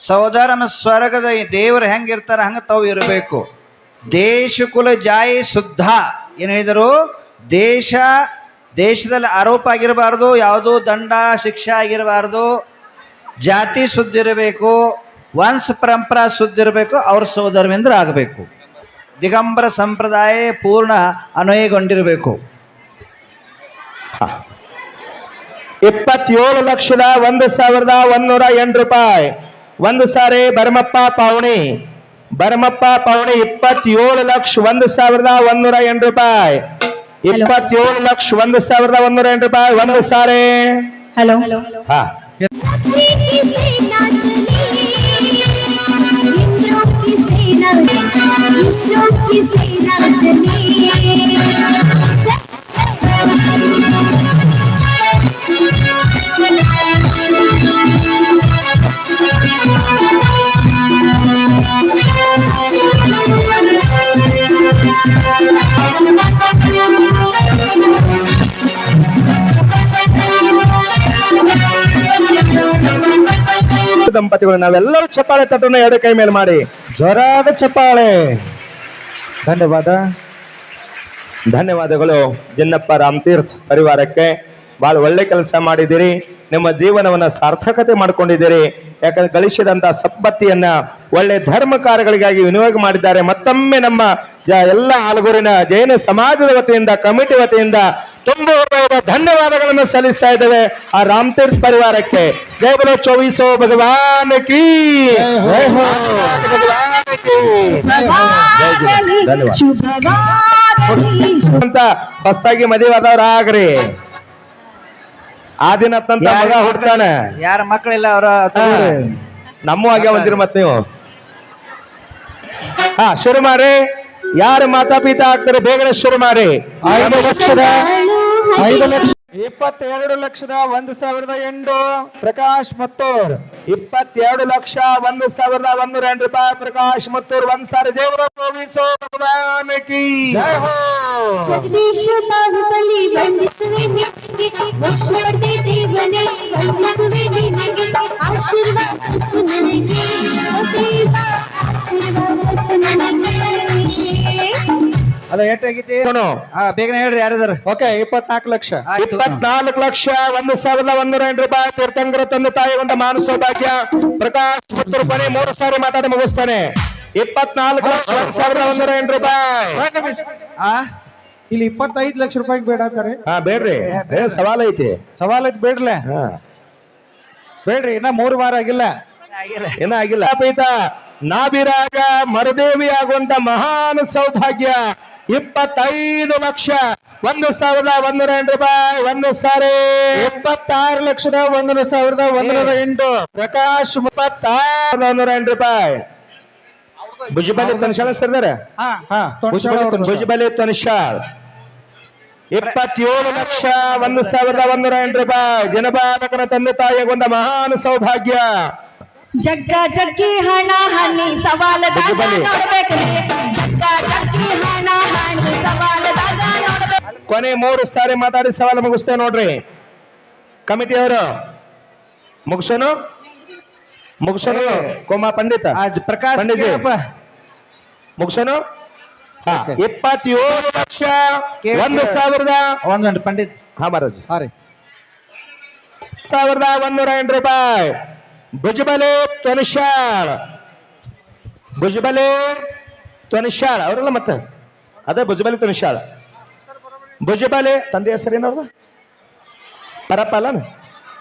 ಸಹೋದರನ ಸ್ವರ್ಗದ ದೇವರು ಹೆಂಗಿರ್ತಾರ, ಹಂಗೆ ತಾವು ಇರಬೇಕು. ದೇಶ ಕುಲ ಜಾಯಿ ಶುದ್ಧ. ಏನು ಹೇಳಿದರು? ದೇಶ, ದೇಶದಲ್ಲಿ ಆರೋಪ ಆಗಿರಬಾರ್ದು, ಯಾವುದೋ ದಂಡ, ಶಿಕ್ಷೆ ಆಗಿರಬಾರ್ದು. ಜಾತಿ ಶುದ್ಧ ಇರಬೇಕು, ವಂಶ ಪರಂಪರಾ ಶುದ್ಧ ಇರಬೇಕು, ಅವ್ರ ಸೋದರವೆಂದ್ರೆ ಆಗಬೇಕು. ದಿಗಂಬರ ಸಂಪ್ರದಾಯ ಪೂರ್ಣ ಅನ್ವಯಗೊಂಡಿರಬೇಕು. ಇಪ್ಪತ್ತೇಳು ಲಕ್ಷದ ಒಂದು ಸಾವಿರದ ಒಂದೂರ ಎಂಟು ರೂಪಾಯಿ. ಒಂದು ಸಾರಿ ಭರಮಪ್ಪ ಪಾವಣಿ ಭರಮಪ್ಪ ಪಾವಣಿ ಇಪ್ಪತ್ತೇಳು ಲಕ್ಷ ಒಂದು ಸಾವಿರದ ಒಂದೂರ ಎಂಟು ರೂಪಾಯಿ. ಇಪ್ಪತ್ತೇಳು ಲಕ್ಷ ಒಂದು ಸಾವಿರದ ಒಂದೂರ ಎಂಟು ರೂಪಾಯಿ. ಒಂದು ಸಾರಿ. ಹಲೋ. ಹಾ. ದಂಪತಿಗಳು ನಾವೆಲ್ಲರೂ ಚಪ್ಪಾಳೆ ತಟ್ಟನ್ನು ಎರಡು ಕೈ ಮೇಲೆ ಮಾಡಿ. ಜ್ವರದ ಚಪ್ಪಾಳೆ. ಧನ್ಯವಾದ. ಧನ್ಯವಾದಗಳು ಜಿನ್ನಪ್ಪ ರಾಮತೀರ್ಥ ಪರಿವಾರಕ್ಕೆ. ಬಹಳ ಒಳ್ಳೆ ಕೆಲಸ ಮಾಡಿದ್ದೀರಿ. ನಿಮ್ಮ ಜೀವನವನ್ನ ಸಾರ್ಥಕತೆ ಮಾಡ್ಕೊಂಡಿದ್ದೀರಿ. ಯಾಕಂದ್ರೆ ಗಳಿಸಿದಂಥ ಸಂಪತ್ತಿಯನ್ನ ಒಳ್ಳೆ ಧರ್ಮ ಕಾರ್ಯಗಳಿಗಾಗಿ ವಿನಿಯೋಗ ಮಾಡಿದ್ದಾರೆ. ಮತ್ತೊಮ್ಮೆ ನಮ್ಮ ಎಲ್ಲ ಆಲಗೂರಿನ ಜೈನ ಸಮಾಜದ ವತಿಯಿಂದ ಕಮಿಟಿ ವತಿಯಿಂದ ತುಂಬ ಧನ್ಯವಾದಗಳನ್ನು ಸಲ್ಲಿಸ್ತಾ ಇದ್ದೇವೆ ಆ ರಾಮತೀರ್ಥ ಪರಿವಾರಕ್ಕೆ. ಜೈ ಬಲ ಭಗವಾನ್ ಕೀ. ಅಂತ ಹೊಸದಾಗಿ ಮದುವೆ ಆದವ್ರ ಆಗ್ರಿ. ತಂತ ಮಗ ಹುಡ್ತಾನೆ. ಯಾರ ಮಕ್ಕಳಿಲ್ಲ ಅವರ ನಮ್ಮ ಹಾಗೆ ಬಂದಿರಿ ಮತ್ ನೀವು. ಹಾ ಶುರು ಮಾಡಿ ಯಾರು ಮಾತಾಪಿತ ಆಗ್ತಾರೆ ಬೇಗನೆ ಶುರು ಮಾಡಿ ಐದು ಲಕ್ಷದ ಐದು ಲಕ್ಷ ಇಪ್ಪತ್ತೆರಡು ಲಕ್ಷದ ಒಂದು ಸಾವಿರದ ಎಂಟು ಪ್ರಕಾಶ್ ಮತ್ತೂರ್. ಇಪ್ಪತ್ತೆರಡು ಲಕ್ಷ ಒಂದು ಸಾವಿರದ ಒಂದು ಎಂಟು ರೂಪಾಯಿ ಪ್ರಕಾಶ್ ಮತ್ತೂರ್ ಒಂದ್ ಸಾರಿ ಜಗದೀಶ ಬಾಹುಬಲಿ ದೇವನೇ ನಿನಗೆ ನನಗೆ ದೇವ ಆಶೀರ್ವಾದ. ಅದ ಎಷ್ಟಾಗೈತಿ ನೋಡು. ಹಾ ಬೇಗನೆ ಹೇಳ್ರಿ ಯಾರಿದಾರ. ಓಕೆ ಇಪ್ಪತ್ನಾಲ್ಕು ಲಕ್ಷ. ಇಪ್ಪತ್ನಾಲ್ಕು ಲಕ್ಷ ಒಂದು ಸಾವಿರದ ಒಂದೂರ ಎಂಟು ರೂಪಾಯಿ ತೀರ್ಥಂಕರ ತಂದೆ ತಾಯಿ ಒಂದು ಮಾನಸ ಸೌಭಾಗ್ಯ ಪ್ರಕಾಶ್ ಪುತ್ರ ರೂಪಾಯಿ ಮೂರು ಸಾರಿ ಮಾತಾಡಿ ಮುಗಿಸ್ತಾನೆ. ಇಪ್ಪತ್ನಾಲ್ಕು ಲಕ್ಷ ಒಂದು ಸಾವಿರದ ಒಂದೂರ ಎಂಟು ರೂಪಾಯಿ. ಆ ಇಲ್ಲಿ ಇಪ್ಪತ್ತೈದು ಲಕ್ಷ ರೂಪಾಯಿಗೆ ಬೇಡ ಅಂತಾರೆ. ಹಾ ಬೇಡ್ರಿ. ಏ ಸವಾಲ್ ಐತಿ ಸವಾಲ್ ಐತಿ ಬೇಡ್ಲೆ. ಬೇಡ್ರಿ ಇನ್ನ ಮೂರು ವಾರ ಆಗಿಲ್ಲ. ಏನ ಆಗಿಲ್ಲ ಪೀತ ನಾಭಿರಾಗ ಮರುದೇವಿ ಆಗುವಂತ ಮಹಾನ್ ಸೌಭಾಗ್ಯ. ಇಪ್ಪತ್ತೈದು ಲಕ್ಷ ಒಂದು ಸಾವಿರದ ಒಂದೂರ ಎಂಟು ರೂಪಾಯಿ ಒಂದು ಸಾರಿ. ಇಪ್ಪತ್ತಾರು ಲಕ್ಷದ ಒಂದು ಸಾವಿರದ ಒಂದೂರ ಎಂಟು. ಪ್ರಕಾಶ್ ಇಪ್ಪತ್ತಾರು ಒಂದೂರ ಎಂಟು ರೂಪಾಯಿ. ಭುಜಬಲಿ ತನ್ಶಾಳ ಸರ್ದಾರ ಹಾ ಭುಜಬಲಿ ತನ್ಶಾಳ್ ಇಪ್ಪತ್ತೇಳು ಲಕ್ಷ ಒಂದು ಸಾವಿರದ ಒಂದೂರ ಎಂಟು ರೂಪಾಯಿ. ಜನಬಾಲಕನ ತಂದೆ ತಾಯಿಗೊಂದ ಒಂದು ಮಹಾನ್ ಸೌಭಾಗ್ಯ. ಜಗ್ಗ ಜಗ್ಗಿ ಹಣ ಹನಿ ಸವಾಲದಾಗ. ನೋಡ್ಬೇಕ್ರಿ. ಜಗ್ಗ ಜಗ್ಗಿ ಹಣ ಹನಿ ಸವಾಲದಾಗ ನೋಡ್ಬೇಕು ಕೊನೆ ಮೂರು ಸಾರಿ ಮಾತಾಡಿ ಸವಾಲು ಮುಗಿಸ್ತೇವೆ ನೋಡ್ರಿ. ಕಮಿಟಿಯವರು ಮುಗಿಸೋನು? ಮುಗಿಸೋನು ಕೋಮಾ ಪಂಡಿತ? ಪ್ರಕಾಶ್ ಪಂಡಿಜಿ. ಮುಗಿಸೋನು? ಹಾ ಇಪ್ಪತ್ತೇಳು ಲಕ್ಷ ಒಂದು. ಸಾವಿರದ ಒಂದೊಂದು ಪಂಡಿತ್. ಹಾ ಮಹಾರಾಜ್. ಹಾ ರೀ. ಸಾವಿರದ ಒಂದೂರ ಎಂಟು ರೂಪಾಯಿ. ಭುಜಬಲೆ ತೊನಿಶಾಳ್ ಭುಜಬಲೆ ತೊನಿಶಾಳ್ ಅವರಲ್ಲ ಮತ್ತೆ ಅದೇ ಭುಜಬಲೆ ತೊನಿಶಾಳ್ ಭುಜಬಲೆ ತಂದೆ ಹೆಸರು ಏನವ್ರದ ಪರಪ್ಪ ಅಲ್ಲ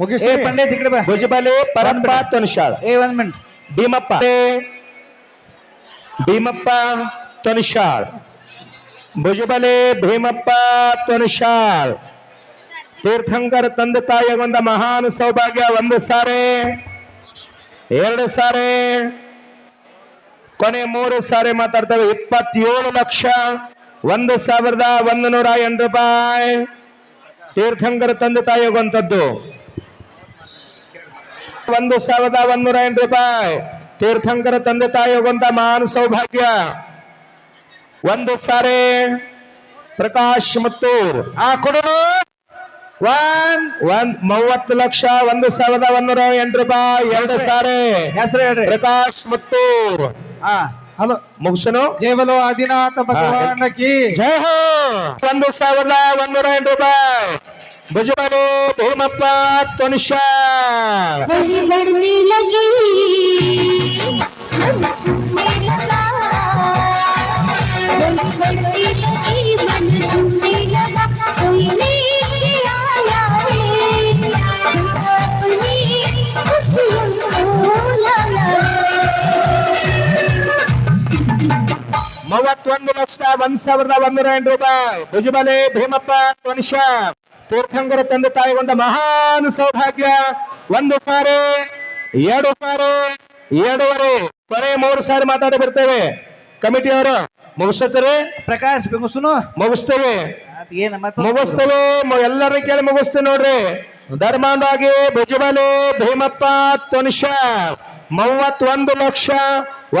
ಮುಗಿಸಿ ಏ ಪಂಡಿತ್ ಈ ಕಡೆ ಬಾ ಭುಜಬಲೆ ಪರಪ್ಪ ತೊನಿಶಾಳ್ ಏ ಒಂದ್ ಮಿನಿಟ್ ಭೀಮಪ್ಪ ಭೀಮಪ್ಪ ತೊನಿಶಾಳ್ ಭುಜಬಲೆ ಭೀಮಪ್ಪ ತೊನಿಶಾಳ್ ತೀರ್ಥಂಕರ ತಂದೆ ತಾಯಿಗೊಂದ ಮಹಾನ್ ಸೌಭಾಗ್ಯ ಒಂದು ಸಾರಿ ಎರಡು ಸಾರಿ. ಕೊನೆ ಮೂರು ಸಾರಿ ಮಾತಾಡ್ತೇವೆ. ಇಪ್ಪತ್ತೇಳು ಲಕ್ಷ, ಒಂದು ಸಾವಿರದ ಒಂದು ನೂರ ಎಂಟು ರೂಪಾಯಿ. ತೀರ್ಥಂಕರ ತಂದೆ ತಾಯಿಗೊಂತದ್ದು ಒಂದು ಸಾವಿರದ ಒಂದೂರ ಎಂಟು ರೂಪಾಯಿ. ತೀರ್ಥಂಕರ ತಂದೆ ತಾಯಿಗೊಂತ ಮಹಾನ್ ಸೌಭಾಗ್ಯ. ಒಂದು ಸಾರಿ. ಪ್ರಕಾಶ್ ಮತ್ತೂರ್. ಆ ಕೊಡೋಣ ಒನ್ ಒಂದ್ ಮೂವತ್ತು ಲಕ್ಷ ಒಂದು ಸಾವಿರದ ಒಂದೂರ ಎಂಟು ರೂಪಾಯಿ ಎರಡು ಸಾರಿ. ಹೆಸರು ಹೇಳ್ರಿ. ಪ್ರಕಾಶ್ ಮತ್ತು ಹಾ. ಹಲೋ ಮುಗಿಸನು ಜೇವಲು ಆದಿನಾಥ ಭಗವಾನ ಜಯ ಹೋ ಒಂದು ಸಾವಿರದ ಒಂದೂರ ಎಂಟು ರೂಪಾಯಿ. ಭುಜಬಲು ಭೂಮಪ್ಪ ತನುಷ ಮೂವತ್ತೊಂದು ಲಕ್ಷ ಒಂದ್ ಸಾವಿರದ ಒಂದೂರ ಎಂಟು ರೂಪಾಯಿ. ಭುಜಬಲೆ ಭೀಮಪ್ಪ ಮನುಷ್ಯ. ತೀರ್ಥಂಗರ ತಂದೆ ತಾಯಿ ಒಂದು ಮಹಾನ್ ಸೌಭಾಗ್ಯ. ಒಂದು ಸಾರಿ ಎರಡು ಸಾರಿ ಎರಡೂವರೆ. ಕೊನೆ ಮೂರು ಸಾರಿ ಮಾತಾಡಿ ಬರ್ತೇವೆ. ಕಮಿಟಿಯವರು ಮುಗಿಸ್ತೇವೆ ಪ್ರಕಾಶ್ ಮುಗಿಸ್ತೇವೆ. ಮುಗಿಸ್ತೇವೆ. ಎಲ್ಲರ ಕೇಳಿ ಮುಗಿಸ್ತೇವೆ ನೋಡ್ರಿ. ಧರ್ಮಾಂಡಾಗಿ ಭುಜಬಲಿ ಭೀಮಪ್ಪ ತುನಿಷ ಮೂವತ್ತೊಂದು ಲಕ್ಷ,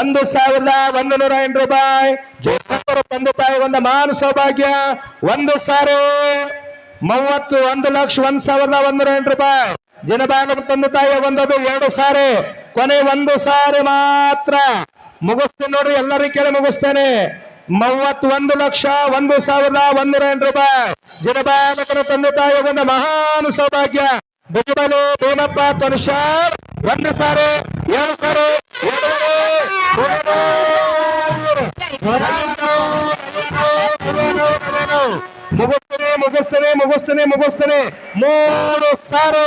ಒಂದು ಸಾವಿರದ ಒಂದು ನೂರ ಎಂಟು ರೂಪಾಯಿ. ತಂದೆ ತಾಯಿ ಒಂದು ಮಾನ ಸೌಭಾಗ್ಯ, ಒಂದು ಸಾರಿ ಮೂವತ್ತು ಒಂದು ಲಕ್ಷ, ಒಂದ್ ಸಾವಿರದ ಒಂದು ನೂರ ಎಂಟು ರೂಪಾಯಿ. ಜನಬಾಲ ತಂದೆ ತಾಯಿ ಒಂದದು, ಎರಡು ಸಾರಿ, ಕೊನೆ ಒಂದು ಸಾರಿ ಮಾತ್ರ. ಮುಗಿಸ್ತೀನಿ ನೋಡಿ ಎಲ್ಲರಿಗೂ ಕೇಳಿ ಮುಗಿಸ್ತೇನೆ. ಮೂವತ್ತೊಂದು ಲಕ್ಷ ಒಂದು ಸಾವಿರದ ಒಂದೂರ ಎಂಟು ರೂಪಾಯಿ. ಜನಬಾಲಕರ ತಂದೆ ತಾಯಿ ಒಂದು ಮಹಾನ್ ಸೌಭಾಗ್ಯ. ಭುಜಬಲು ಭೀಮಪ್ಪ ತನುಷಾರ್ ಒಂದು ಸಾರಿ, ಎರಡು ಸಾರಿ ಮುಗಿಸ್ತೇನೆ ಮುಗಿಸ್ತೇನೆ ಮುಗಿಸ್ತೇನೆ ಮುಗಿಸ್ತೇನೆ. ಮೂರು ಸಾರಿ.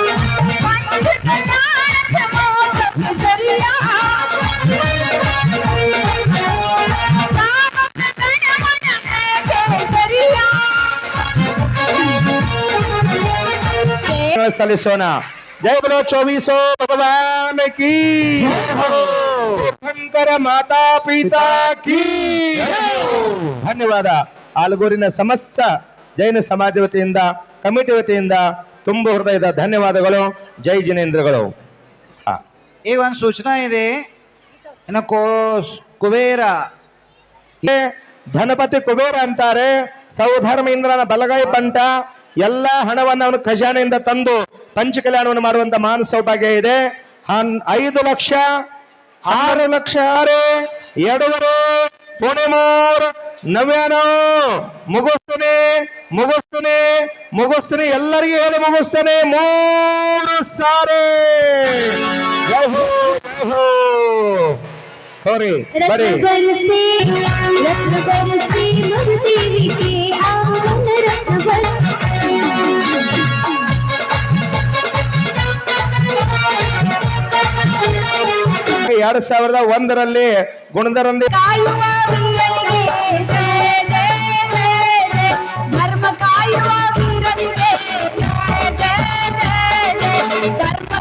ಸಲ್ಲಿಸೋಣ. ಜೈ ಬಲೋ ಚೌಬೀಸೋ ಭಗವಾನ್ ಕಿ. ಶಂಕರ ಮಾತಾ ಪಿತಾ ಕಿ. ಧನ್ಯವಾದ. ಆಲಗೂರಿನ ಸಮಸ್ತ ಜೈನ ಸಮಾಜ ವತಿಯಿಂದ ಕಮಿಟಿ ವತಿಯಿಂದ ತುಂಬ ಹೃದಯದ ಧನ್ಯವಾದಗಳು. ಜೈ ಜಿನೇಂದ್ರಗಳು. ಈಗ ಒಂದು ಸೂಚನಾ ಇದೆ. ಇನ್ನು ಕೋ ಕುಬೇರ. ಧನಪತಿ ಕುಬೇರ ಅಂತಾರೆ. ಸೌಧರ್ಮ ಇಂದ್ರನ ಬಲಗೈ ಬಂಟ ಎಲ್ಲ ಹಣವನ್ನು ಅವನು ಖಜಾನೆಯಿಂದ ತಂದು ಪಂಚಕಲ್ಯಾಣವನ್ನು ಮಾಡುವಂತ ಮಾನ ಸೌಭಾಗ್ಯ ಇದೆ. ಐದು ಲಕ್ಷ, ಆರು ಲಕ್ಷ, ಆರು, ಎರಡೂವರೆ ಪುಣೆ ಮೂರು ನವ್ಯಾನೋ, ಮುಗಿಸ್ತೇನೆ ಮುಗಿಸ್ತೇನೆ ಮುಗಿಸ್ತೇನೆ, ಎಲ್ಲರಿಗೂ ಹೇಳಿ ಮುಗಿಸ್ತೇನೆ, ಮೂರು ಸಾರಿ. ಸರಿ ಹೋ ಎರಡ್ ಸಾವಿರದ ಒಂದರಲ್ಲಿ ಗುಣದರಂದಿ ಕಾಯುವ ವೀರನಿಗೆ ಜಯ ಜಯ ಜಯ ಜಯ ಧರ್ಮ